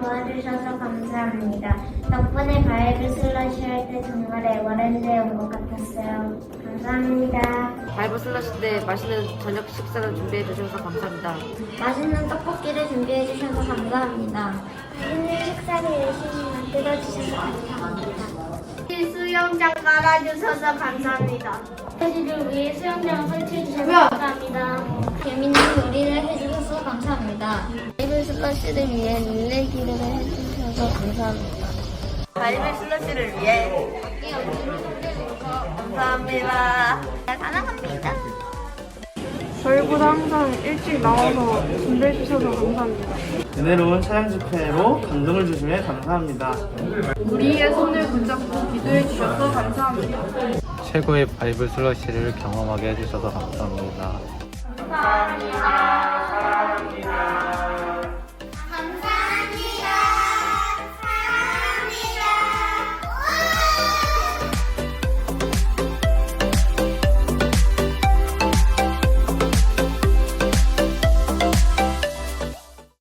도와주셔서 감사합니다. 덕분에 바이블 슬러시 할 때 정말 에버랜드에 온 것 같았어요. 감사합니다. 바이브 슬러시 때 맛있는 저녁 식사를 준비해 주셔서 감사합니다. 맛있는 떡볶이를 준비해 주셔서 감사합니다. 맛있는 식사를 열심히 만들어 주셔서 감사합니다. 수영장 깔아주셔서 감사합니다. 저희를 위해 수영장 설치해 주셔서 감사합니다. 재밌는 요리를 해주셔서 감사합니다. 바이블 슬러시를 위해 릴레이기를 해주셔서 감사합니다. 바이브 슬러시를 위해 감사합니다. 사랑합니다. 저희보다 항상 일찍 나와서 준비해 주셔서 감사합니다. 은혜로운 찬양 집회로 감동을 주심에 감사합니다. 우리의 손을 붙잡고 기도해 주셔서 감사합니다. 최고의 바이블 슬러시를 경험하게 해주셔서 감사합니다. 감사합니다.